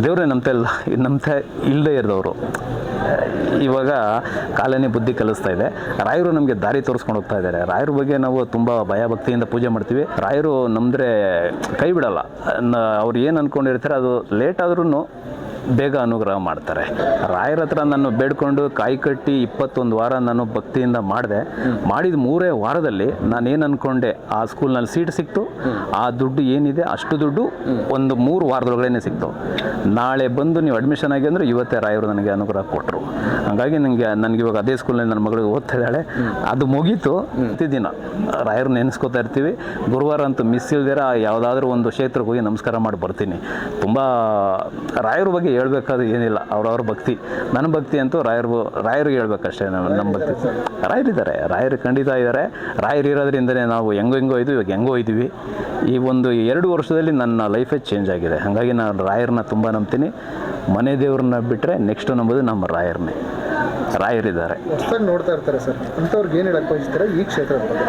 ದೇವರೇ ನಂಬ್ತಾ ಇಲ್ಲ ನಂಬ್ತಾ ಇಲ್ಲದೆ ಇರೋದವರು ಇವಾಗ ಕಾಲನೇ ಬುದ್ಧಿ ಕಲಿಸ್ತಾ ಇದೆ. ರಾಯರು ನಮಗೆ ದಾರಿ ತೋರಿಸ್ಕೊಂಡು ಹೋಗ್ತಾ ಇದ್ದಾರೆ. ರಾಯರ ಬಗ್ಗೆ ನಾವು ತುಂಬ ಭಯ ಭಕ್ತಿಯಿಂದ ಪೂಜೆ ಮಾಡ್ತೀವಿ. ರಾಯರು ನಮ್ದ್ರೆ ಕೈ ಬಿಡಲ್ಲ. ಅವ್ರು ಏನು ಅಂದ್ಕೊಂಡಿರ್ತಾರೆ ಅದು ಲೇಟ್ ಆದ್ರೂ ಬೇಗ ಅನುಗ್ರಹ ಮಾಡ್ತಾರೆ. ರಾಯರ ಹತ್ರ ನಾನು ಬೇಡ್ಕೊಂಡು ಕಾಯಿ ಕಟ್ಟಿ ಇಪ್ಪತ್ತೊಂದು ವಾರ ನಾನು ಭಕ್ತಿಯಿಂದ ಮಾಡಿದೆ. ಮಾಡಿದ ಮೂರೇ ವಾರದಲ್ಲಿ ನಾನು ಏನು ಅಂದ್ಕೊಂಡೆ ಆ ಸ್ಕೂಲ್ನಲ್ಲಿ ಸೀಟ್ ಸಿಕ್ತು. ಆ ದುಡ್ಡು ಏನಿದೆ, ಅಷ್ಟು ದುಡ್ಡು ಒಂದು ಮೂರು ವಾರದೊಳಗಡೆ ಸಿಕ್ತು. ನಾಳೆ ಬಂದು ನೀವು ಅಡ್ಮಿಷನ್ ಆಗಿ ಅಂದರೆ ಇವತ್ತೇ ರಾಯರು ನನಗೆ ಅನುಗ್ರಹ ಕೊಟ್ಟರು ಹಾಗಾಗಿ ನನಗೆ ನನಗೆ ಇವಾಗ ಅದೇ ಸ್ಕೂಲ್ನಲ್ಲಿ ನನ್ನ ಮಗಳಿಗೆ ಓದ್ತಾ ಇದ್ದಾಳೆ ಅದು ಮುಗೀತು. ಪ್ರತಿದಿನ ರಾಯರು ನೆನೆಸ್ಕೋತಾ ಇರ್ತೀವಿ. ಗುರುವಾರ ಅಂತೂ ಮಿಸ್ ಇಲ್ದಿರ ಯಾವುದಾದ್ರೂ ಒಂದು ಕ್ಷೇತ್ರಕ್ಕೆ ಹೋಗಿ ನಮಸ್ಕಾರ ಮಾಡಿ ಬರ್ತೀನಿ. ತುಂಬ ರಾಯರ ಬಗ್ಗೆ ಹೇಳ್ಬೇಕಾದ್ರೆ ಏನಿಲ್ಲ ಅವ್ರವ್ರ ಭಕ್ತಿ. ನನ್ನ ಭಕ್ತಿ ಅಂತೂ ರಾಯರು ರಾಯರಿಗೆ ಹೇಳ್ಬೇಕಷ್ಟೇ ನಮ್ಮ ನಮ್ಮ ಭಕ್ತಿ. ರಾಯರಿದ್ದಾರೆ ರಾಯರು ಖಂಡಿತ ಇದ್ದಾರೆ ರಾಯರು ಇರೋದ್ರಿಂದನೇ ನಾವು ಹೆಂಗೋ ಹೆಂಗೋ ಇದ್ವಿ ಇವಾಗ ಹೆಂಗೋ ಇದ್ದೀವಿ ಈ ಒಂದು ಎರಡು ವರ್ಷದಲ್ಲಿ ನನ್ನ ಲೈಫೇ ಚೇಂಜ್ ಆಗಿದೆ. ಹಾಗಾಗಿ ನಾನು ರಾಯರನ್ನ ತುಂಬ ನಂಬ್ತೀನಿ. ಮನೆ ದೇವ್ರನ್ನ ಬಿಟ್ಟರೆ ನೆಕ್ಸ್ಟ್ ನಂಬೋದು ನಮ್ಮ ರಾಯರನ್ನೇ ರಾಯರಿದ್ದಾರೆ ನೋಡ್ತಾ ಇರ್ತಾರೆ ಸರ್. ಅಂಥವ್ರಿಗೆ ಏನು ಹೇಳಕ್ಕೆ ಬಯಸ್ತಾರೆ ಈ ಕ್ಷೇತ್ರದ ಬಗ್ಗೆ?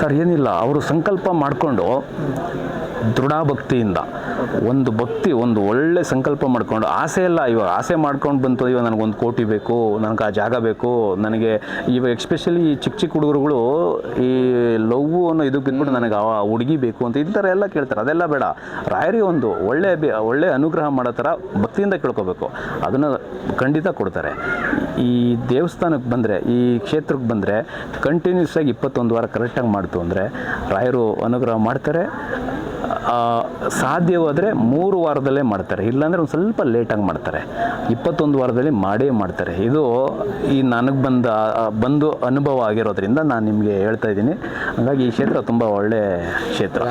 ಸರ್ ಏನಿಲ್ಲ. ಅವರು ಸಂಕಲ್ಪ ಮಾಡಿಕೊಂಡು ದೃಢಭಕ್ತಿಯಿಂದ, ಒಂದು ಭಕ್ತಿ, ಒಂದು ಒಳ್ಳೆ ಸಂಕಲ್ಪ ಮಾಡಿಕೊಂಡು, ಆಸೆ ಎಲ್ಲ ಇವಾಗ, ಆಸೆ ಮಾಡ್ಕೊಂಡು ಬಂತು, ಇವಾಗ ನನಗೊಂದು ಕೋಟಿ ಬೇಕು, ನನಗೆ ಆ ಜಾಗ ಬೇಕು, ನನಗೆ ಇವಾಗ ಎಕ್ಸ್ಪೆಷಲಿ ಈ ಚಿಕ್ಕ ಚಿಕ್ಕ ಹುಡುಗರುಗಳು ಈ ಲವ್ ಅನ್ನೋ ಇದಕ್ಕೆ ಬಿಟ್ಬಿಟ್ಟು ನನಗೆ ಆ ಹುಡುಗಿ ಬೇಕು ಅಂತ ಈ ಥರ ಎಲ್ಲ ಕೇಳ್ತಾರೆ. ಅದೆಲ್ಲ ಬೇಡ. ರಾಯರಿಗೆ ಒಂದು ಒಳ್ಳೆ ಒಳ್ಳೆ ಅನುಗ್ರಹ ಮಾಡೋ ಥರ ಭಕ್ತಿಯಿಂದ ಕೇಳ್ಕೋಬೇಕು. ಅದನ್ನು ಖಂಡಿತ ಕೊಡ್ತಾರೆ. ಈ ದೇವಸ್ಥಾನಕ್ಕೆ ಬಂದರೆ, ಈ ಕ್ಷೇತ್ರಕ್ಕೆ ಬಂದರೆ ಕಂಟಿನ್ಯೂಸ್ ಆಗಿ ಇಪ್ಪತ್ತೊಂದು ವಾರ ಕರೆಕ್ಟಾಗಿ ಮಾಡ್ತು ಅಂದರೆ, ರಾಯರು ಅನುಗ್ರಹ ಮಾಡ್ತಾರೆ. ಸಾಧ್ಯವಾದರೆ ಮೂರು ವಾರದಲ್ಲೇ ಮಾಡ್ತಾರೆ. ಇಲ್ಲಾಂದರೆ ಒಂದು ಸ್ವಲ್ಪ ಲೇಟಾಗಿ ಮಾಡ್ತಾರೆ. ಇಪ್ಪತ್ತೊಂದು ವಾರದಲ್ಲಿ ಮಾಡೇ ಮಾಡ್ತಾರೆ. ಇದು ಈ ನನಗೆ ಬಂದ, ಬಂದು ಅನುಭವ ಆಗಿರೋದ್ರಿಂದ ನಾನು ನಿಮಗೆ ಹೇಳ್ತಾ ಇದ್ದೀನಿ. ಹಾಗಾಗಿ ಈ ಕ್ಷೇತ್ರ ತುಂಬ ಒಳ್ಳೆಯ ಕ್ಷೇತ್ರ.